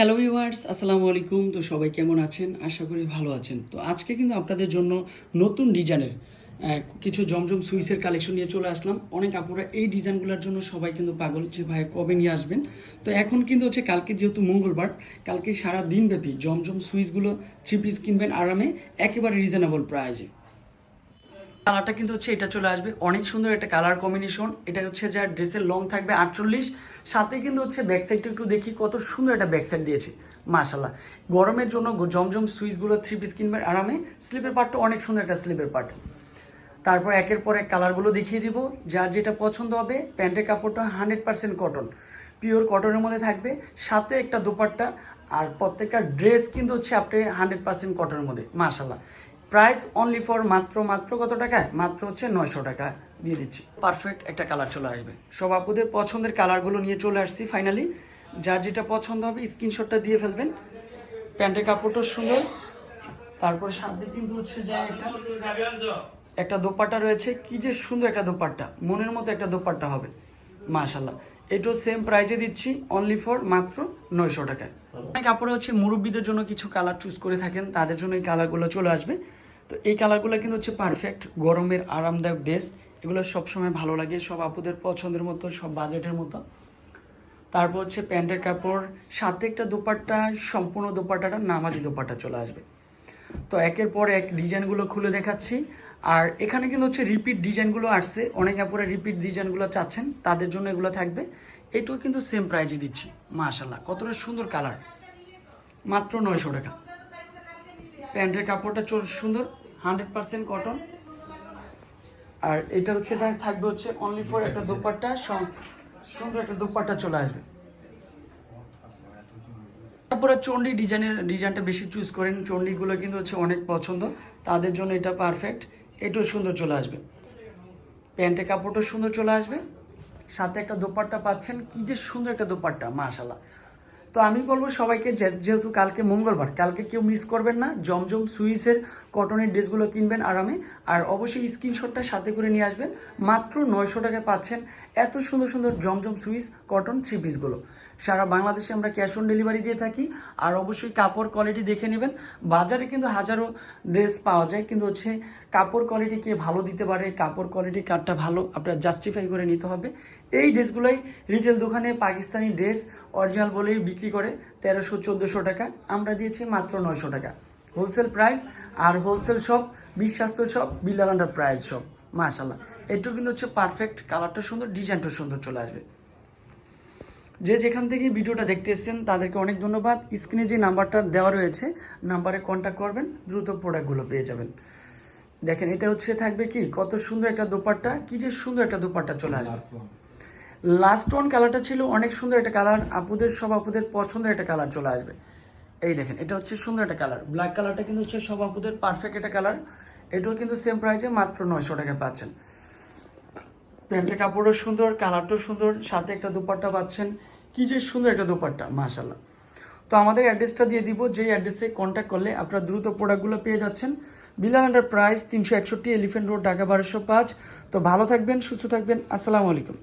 Hello viewers আসসালামু আলাইকুম তো সবাই কেমন আছেন? আশা করি ভালো আছেন। তো আজকে কিন্তু আপনাদের জন্য নতুন ডিজাইনের কিছু জমজম সুইসের কালেকশন নিয়ে চলে আসলাম। অনেক আপুরা এই ডিজাইনগুলোর জন্য সবাই কিন্তু পাগল যে ভাই কবে নিয়ে আসবেন? তো এখন কিন্তু হচ্ছে কালকে যেহেতু মঙ্গলবার, কালকে সারা দিনব্যাপী জমজম সুইসগুলো থ্রি পিস কিনবেন আরামে, একেবারে রিজনেবল প্রাইজে কালারটা কিন্তু হচ্ছে এটা চলে আসবে। অনেক সুন্দর একটা কালার কম্বিনেশন। এটা হচ্ছে যা ড্রেসের লং থাকবে আটচল্লিশ। সাথে কিন্তু হচ্ছে ব্যাক সাইডটা একটু দেখি, কত সুন্দর একটা ব্যাক সাইড দিয়েছে। মাশাল্লাহ গরমের জন্য জমজম সুইচগুলো থ্রি পিস কিনবেন আরামে স্লিপের পার্টটা অনেক সুন্দর একটা স্লিপের পার্ট তারপর একের পর এক কালারগুলো দেখিয়ে দিব। যার যেটা পছন্দ হবে, প্যান্টের কাপড়টা হান্ড্রেড পার্সেন্ট কটন পিওর কটনের মধ্যে থাকবে। সাথে একটা দোপাট্টা। আর প্রত্যেকটা ড্রেস কিন্তু হচ্ছে আপনি হান্ড্রেড পার্সেন্ট কটনের মধ্যে। মাশাল্লাহ প্রাইস অনলি ফর মাত্র মাত্র কত টাকায় মাত্র হচ্ছে নয়শো টাকা দিয়ে দিচ্ছি। পারফেক্ট একটা কালার চলে আসবে। সব আপুদের পছন্দের কালারগুলো নিয়ে চলে আসছি ফাইনালি যার যেটা পছন্দ হবে স্ক্রিনশটটা দিয়ে ফেলবেন। প্যান্টের কাপড়টাও সুন্দর। তারপরে সাথে কিন্তু হচ্ছে যে একটা একটা দোপাট্টা রয়েছে। কি যে সুন্দর একটা দোপাট্টা। মনের মতো একটা দোপাট্টা হবে। মাশাল্লাহ এটাও সেম প্রাইজে দিচ্ছি অনলি ফর মাত্র নয়শো টাকায় অনেক কাপড়ে হচ্ছে মুরব্বীদের জন্য কিছু কালার চুজ করে থাকেন, তাদের জন্য এই কালারগুলো চলে আসবে। তো এই কালারগুলো কিন্তু হচ্ছে পারফেক্ট গরমের আরামদায়ক ড্রেস এগুলো সবসময় ভালো লাগে, সব আপুদের পছন্দের মতো, সব বাজেটের মতো। তারপর হচ্ছে প্যান্টের কাপড়, সাথে একটা দোপাট্টা, সম্পূর্ণ দোপাট্টাটা নামাজি দোপাট্টা চলে আসবে। তো একের পর এক ডিজাইনগুলো খুলে দেখাচ্ছি। আর এখানে কিন্তু হচ্ছে রিপিট ডিজাইনগুলো আসছে। অনেক আপুরে রিপিট ডিজাইনগুলো চাচ্ছেন। তাদের জন্য এগুলো থাকবে। এটাও কিন্তু সেম প্রাইজে দিচ্ছি। মাশাল্লাহ কতটা সুন্দর কালার মাত্র নয়শো টাকা। প্যান্টের কাপড়টা সুন্দর হান্ড্রেড পার্সেন্ট কটন আর এটা হচ্ছে থাকবে হচ্ছে অনলি ফর একটা দোপাট্টা। সুন্দর একটা দোপাট্টা চলে আসবে। তারপরে চণ্ডী ডিজাইনের ডিজাইনটা বেশি চুজ করেন। চণ্ডীগুলো কিন্তু হচ্ছে অনেক পছন্দ। তাদের জন্য এটা পারফেক্ট এটাও সুন্দর চলে আসবে। প্যান্টের কাপড়টাও সুন্দর চলে আসবে। সাথে একটা দোপাট্টা পাচ্ছেন। কি যে সুন্দর একটা দোপাট্টা মাশাল্লাহ তো আমি বলব সবাইকে যেহেতু কালকে মঙ্গলবার, কালকে কেউ মিস করবেন না। জমজম সুইসের কটনের ড্রেসগুলো কিনবেন আরামে। আর অবশ্যই স্ক্রিনশটটা সাথে করে নিয়ে আসবেন। মাত্র নয়শো টাকায় পাচ্ছেন এত সুন্দর সুন্দর জমজম সুইস কটন থ্রি পিসগুলো সারা বাংলাদেশে আমরা ক্যাশ অন ডেলিভারি দিয়ে থাকি। আর অবশ্যই কাপড় কোয়ালিটি দেখে নেবেন। বাজারে কিন্তু হাজারো ড্রেস পাওয়া যায়, কিন্তু হচ্ছে কাপড় কোয়ালিটি কে ভালো দিতে পারে, কাপড় কোয়ালিটি কারটা ভালো, আপনার জাস্টিফাই করে নিতে হবে। এই ড্রেসগুলোই রিটেল দোকানে পাকিস্তানি ড্রেস অরিজিনাল বলেই বিক্রি করে, তেরোশো, চোদ্দোশো টাকা। আমরা দিয়েছি মাত্র নয়শো টাকা। হোলসেল প্রাইস আর হোলসেল শপ বিশ্বাস্ত শপ বিল্লালান্ডার প্রাইস শপ মাশাল্লাহ এটু কিন্তু হচ্ছে পারফেক্ট কালারটা সুন্দর ডিজাইনটা সুন্দর চলে আসবে। যে যেখান থেকে ভিডিওটা দেখতে এসেছেন তাদেরকে অনেক ধন্যবাদ। স্ক্রিনে যে নাম্বারটা দেওয়া রয়েছে নাম্বারে কন্ট্যাক্ট করবেন দ্রুত প্রোডাক্টগুলো পেয়ে যাবেন। দেখেন এটা হচ্ছে থাকবে কি? কত সুন্দর একটা দোপাট্টা। কি যে সুন্দর একটা দোপাট্টা চলে আসবে। লাস্ট ওয়ান কালারটা ছিল অনেক সুন্দর একটা কালার আপুদের সব আপুদের পছন্দের একটা কালার চলে আসবে। এই দেখেন এটা হচ্ছে সুন্দর একটা কালার ব্ল্যাক কালারটা কিন্তু হচ্ছে সব আপুদের পারফেক্ট একটা কালার এটাও কিন্তু সেম প্রাইসে মাত্র নয়শো টাকা পাচ্ছেন। প্যান্টের কাপড়ও সুন্দর, কালারটাও সুন্দর, সাথে একটা দুপাট্টা পাচ্ছেন। কি যে সুন্দর একটা দুপাট্টা মাশাল্লাহ তো আমাদের অ্যাড্রেসটা দিয়ে দিব, যেই অ্যাড্রেসে কন্ট্যাক্ট করলে আপনারা দ্রুত প্রোডাক্টগুলো পেয়ে যাচ্ছেন। বিলাল আন্ডার প্রাইস তিনশো একষট্টি এলিফেন্ট রোড ঢাকা বারোশো পাঁচ। তো ভালো থাকবেন, সুস্থ থাকবেন, আসসালামু আলাইকুম।